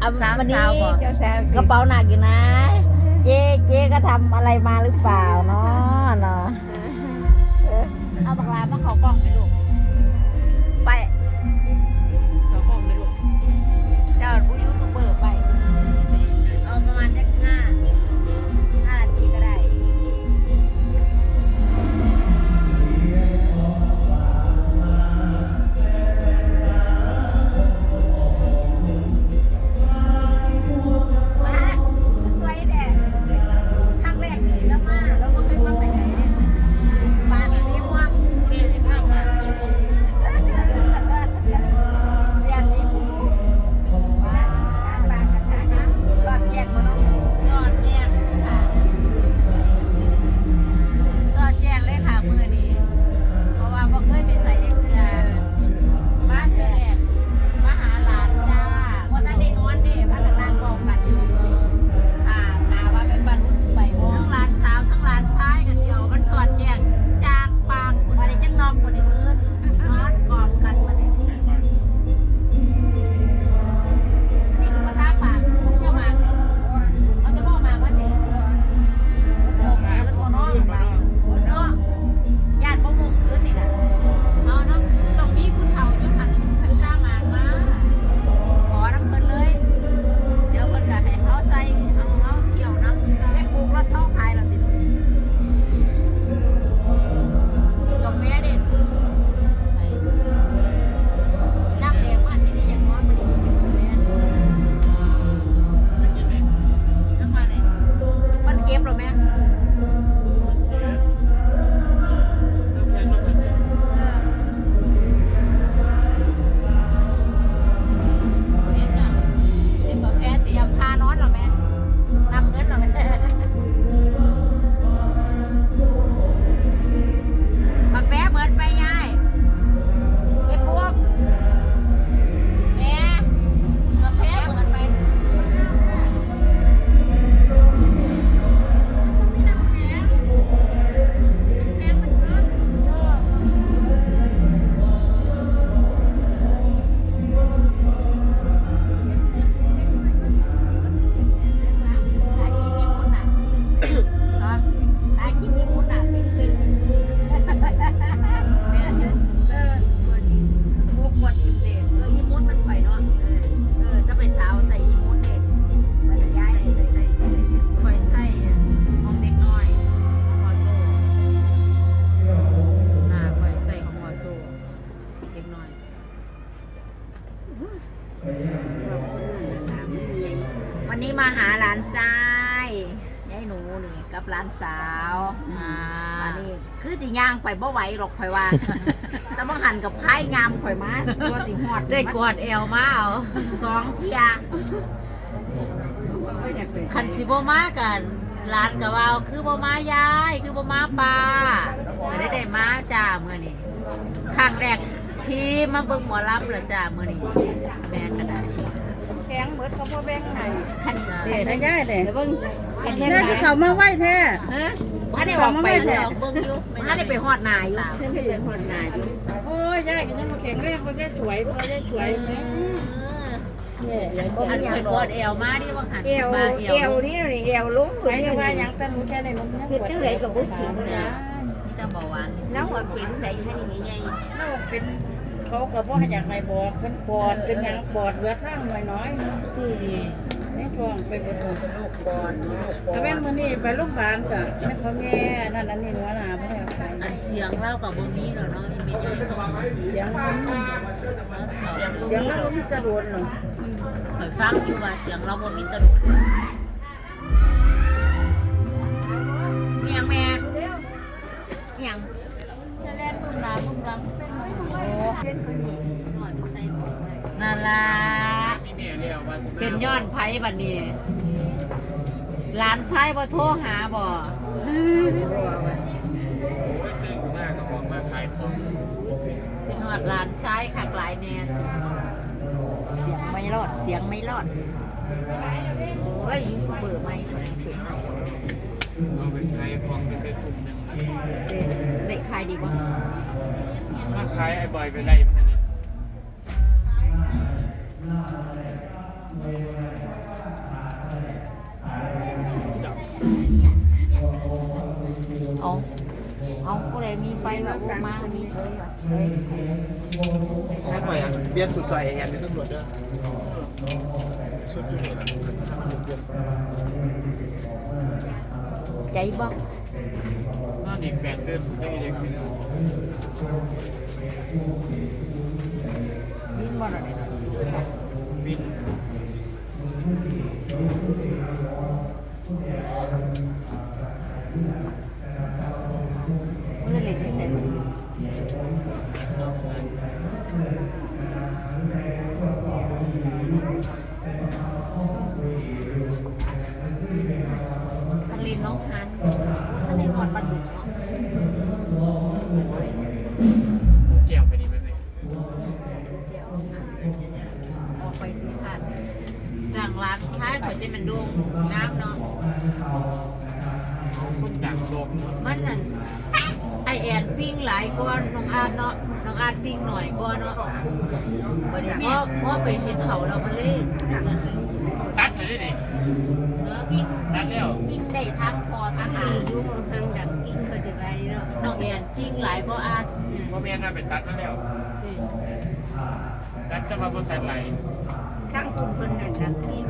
เอาสาววันนี้สาวบอก เจ้าสาวกระเป๋าหนักอยู่นะ เจ๊เจ๊ก็ทำอะไรมาหรือเปล่าเนาะเนาะ เออเอาบักลามาเขากล้องไปลูกางไปบ่ไหวหรอกข่อยว่า แต่บางหันกับไพ่ยามข่อยมาตัวสิหอดได้กอดเอวมาเอาสองเทียคันสิบ่มากันร้านกับว่าคือบ่มายาย คือบ่มาป้าก็ได้ได้มาจ้ามื้อนี้ครั้งแรกที่มาเบิ่งหมอลำเหรอจ้ามื้อนี้แม่ก็ได้แข็งเหมือนเขาพ่อแบงค์ให้คันเด็ดไม่ได้เด้เบิ่งคันนี้น่าจะเข้ามาไหวแท้ฮะพันได้ออกไปไปแล้แล้ววเบิ่งอยู่พันได้ไปหอดหนาอยู่ฉันก็ยังหอนหน้าอยู่โอ้ยยายก็ยังมาแข็งแรงบ่ได้สวยบ่ได้สวยแม่เนี่ยอันไปกอดเอวมาดิว่าหันเอวมาเอวนี่นี่เอวลุงไปว่าหยังตะหนูแค่ในนมยังคือจังไดก็บ่ถึงนะนี่จะเบาหวานแล้วว่าเป็นไดให้นี่ใหญ่แล้วเป็น เขาก็บ่อยากให้บอกเพิ่นปอดเป็นหยังปอดเหลือทางน้อยๆคือดีในช่วงไปบนลูกบอลแต่แม่นมื้อนี้ไปโรงพยาบาลก็แม่พ่อแม่นั่นอันนี้หัวหน้าบ่ให้เอาไปอันเสียงเล่ากับบ่มีแล้วเนาะมีเมียเสียงมันเสียงเสียงมันบ่มีจะโดนหรอก ข่อยฟังอยู่ว่าเสียงเราบ่มีตะลุกเนั่นล่ะเป็นย้อนไผ่บัดนี้หลานชายบ่โทรหาบ่เป็นฮอดหลานชายคักหลายแน่เสียงไม่รอดเสียงไม่รอดโอ้ยยูทูบเบอร์ไม่ตัวนั้น เอาไปขายของไปซื้อถุงหนึ่งเด็กเด็กขายดีกว่ามาขายไอ้บอยไปได้เหมือนกันเอาอาก็เลยมีไปแบบว่ามามีเลยแบบเฮ้ยเอาให้ไปอะเบียดสุดใส่แอนเป็นตำรวจด้วยชุดตำรวจอะ ใจบ่น่าดีแปดเดือนได้ยังกินยินบ่ล่ะเนี่ยบินเมื่อเล่นเล่นทะ เลน้องฮันท่านในหอดปลาดุกเนาะแก้วไปนี่ไหมแม่เดี๋ยวออกไปซื้อผ่านจางร้านท้ายเขาจะเป็นดวงน้ำเนาะ คนดังโลก มันนั่นไอแอนปิ้งหลายก้อนน้องอาดเนาะน้อ งอาดปิ้งหน่อยก้อนเนาะวันนี้พ่อพ่อไปเช็ดเขาเรามาเล่นตัดเลยดิเออปิ้งตัดแล้วปิ้งได้ทั้งพอทั้งหายุ่งทางดักกิ้งก็จะไรเนาะน้องแอนปิ้งหลายก็อาดว่าแม่น่าไปตัดมาแล้วตัดจะมาบนตัดไหลข้างคุณคนนั้นดักกิ้ง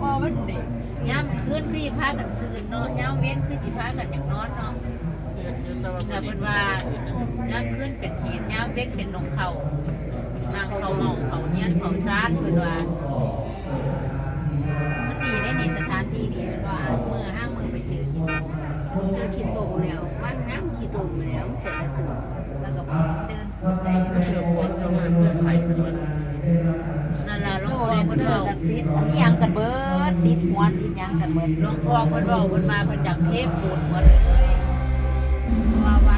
พอมันเด็ก ย่ำขึ้นพี่พากันซื้อเนาะย่ำเว้นคือสิพากันอย่างนอนเนาะเสียยืนตะวันแต่เป็นว่าย่ำขึ้นเป็นขีดย่ำเว้นเป็นนงเขานางเขาเมาเขาเนี้ยเขาซ่าดเป็นว่ามันดีได้ในสถานที่ดีเป็นว่าเมื่อห้างมือไปเจอขี้เจอขี้ตุ่มแล้วว่างน้ำขี้ตุ่มแล้วเจแล้วแล้วก็เดินไปเชื่อคนประมาณเพื่อไหร่ เออกันติดอันติดยังกันเบิดติดหวนติดยังกันเบิดหลวงพ่อคนบอกคนมาคนจากเทพปูนหมดเลยว่าวั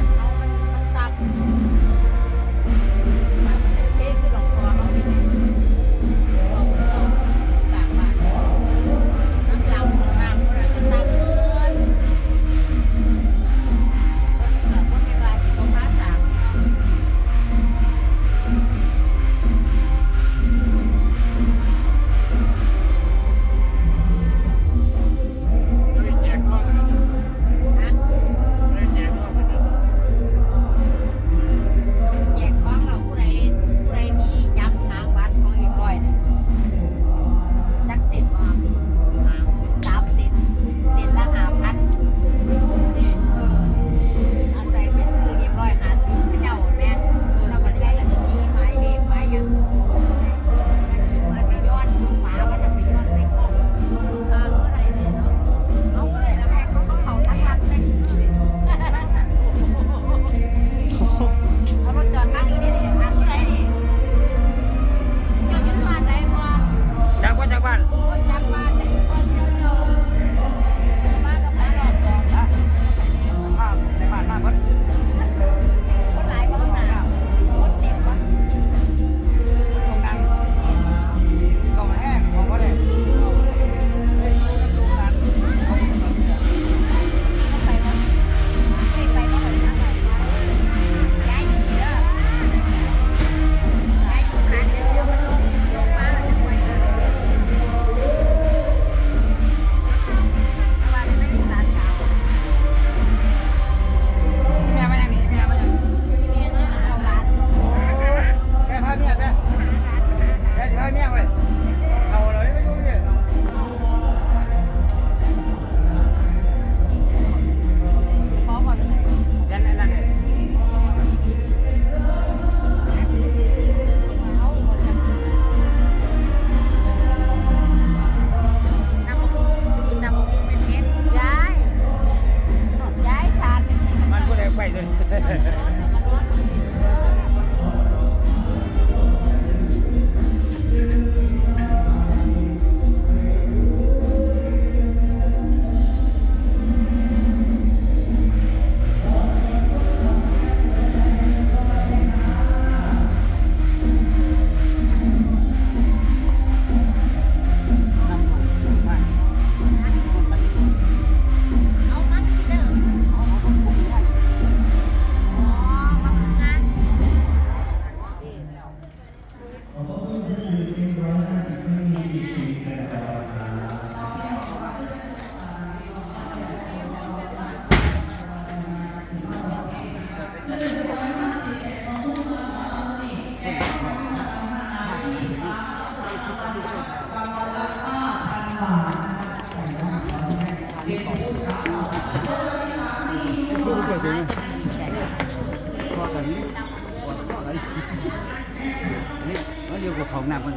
นเขา ของน้ำมัน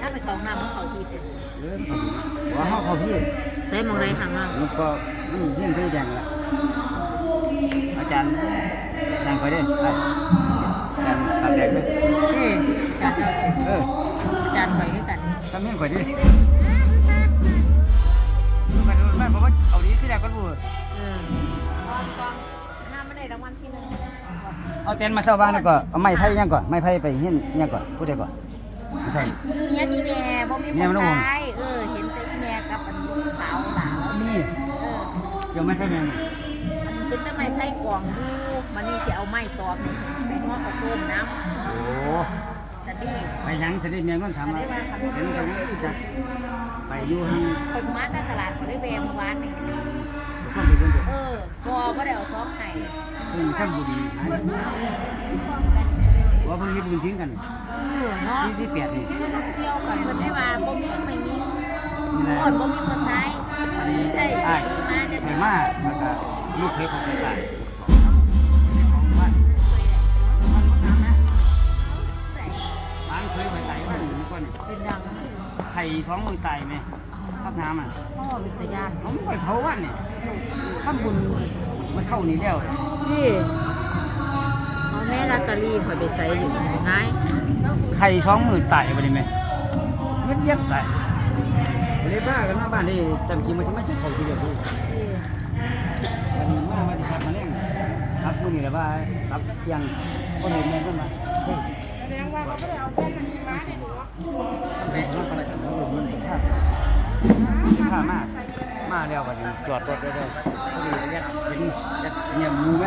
ถ้าไปของน้ำมันเขาทีเป็นเออว่าเขาเขาพี่ใส่มองไรข้างล่างมันก็มันยี่ยงที่แดงละอาจารย์แดงไปด้ไปอาจารย์ตัดแดงเลยเอ้จัดเออจานไปด้วยกันทำเงี้ยก่อนดิดูกันดูแม่บอกว่าเอาดีที่แรกก็รู้เออตอนตอนห้ามไม่ได้รางวัลที่หนึ่ง เอาเต็นท์มาเช่าบ้านแล้วก็เอาไม้ไผ่ยังก่อนไม้ไผ่ไปเฮียนยังก่อนพูดได้ก่อนไม่ใช่ เนี่ยนี่แม่บ่มีแม่คมันนต้องตายเออ เห็นแต่แม่กับอันลูกสาวหลานนี่เออ เดี๋ยวไม่ไผ่แม่นมันเป็นแต่ไม้ไผ่กวางดูมันนี่สิเอาไม้ตอกนี่ไปนวดกระโปรงน้โอ้ำแต่นี่ไปยังจะได้เมียก็ทำมาเห็นกันยังจะไปอยู่ให้คนมาแต่ตลาดเขาได้แวงเมื่อวานนี่ ข้ามไปจนจบเออพอก็ได้เอาซองไห้เพิ่งข้ามบุรีว่าเพิ่งยึดบุญทิ้งกันเออเนาะที่ที่เปียดนี่เที่ยวกันมันได้มาบ่มีไม่ยิงนี่แหละอ่อนบ่มีคนตายใช่ไอ้มาเนี่ยไอ้มาแล้วก็ลูกเคยของตายของบ้านบ้านเคยไปตายบ้านอยู่นี่ก่อนเป็นดังไข่สองมือตายไหม พักน้ำอะพ่อเป็นตะยานผมไปเผาวันเนี่ยทำบุญมาเช่านี่แล้วพี่เอาแม่ลอตเตอรี่คอยไปใส่อยู่ไงไข่สองมือตายไปเลยไหมมันยักตายเลยบ้ากันมาบ้านนี่จำจริงมันจะไม่ใช่เขาทีเดียวดูวันนี้มามาที่ชัดมาเล่นครับมื้อนี้แหละว่าครับเที่ยงคนเห็นแม่ก็มาเฮ้ยแสดงว่าเขาไม่ได้เอาแป้งมาให้ดูแม่มาอะไรกันแล้วมัน ข้าข้ามากมาแล้วกันจอดรถได้เลยพอดียัดเป็นยัดเนี่ยมูไหม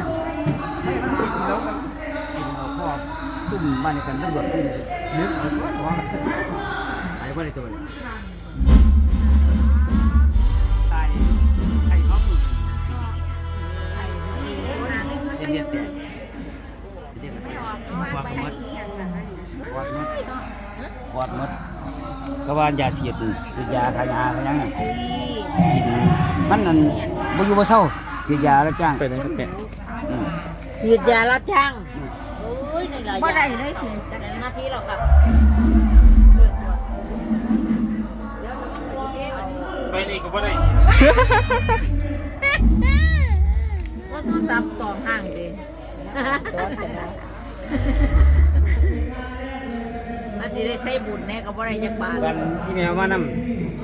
ไม่มันกินแล้วกันกินเอาพ่อซุ่มบ้านกันตำรวจที่นึกเอาว่าไอ้ว่าในตัวตายใครท้องอยู่เจ็บเจ็บเจ็บเจ็บกวาดมดกวาดมดกวาดมด ก็ว่าอย่าเสียดสีดยาขายาขยังกินมันนั่นบ่อยู่บ่เศร้าเสียยาแล้วจ้างไปไหนก็แปะฉีดยารับจ้างโอ้ยนี่หลายบ่อได้ย่างเลยถึงจัดหน้าที่เราครับเดี๋ยวจะมาโอเควันนี้ไปนี่ก็บ่ได้ว่าต้องซับตองห่างสิสอนกันนะ สิได้ใส่บุญแน่ก็บ่ได้จักบาทกันที่แมวมานำ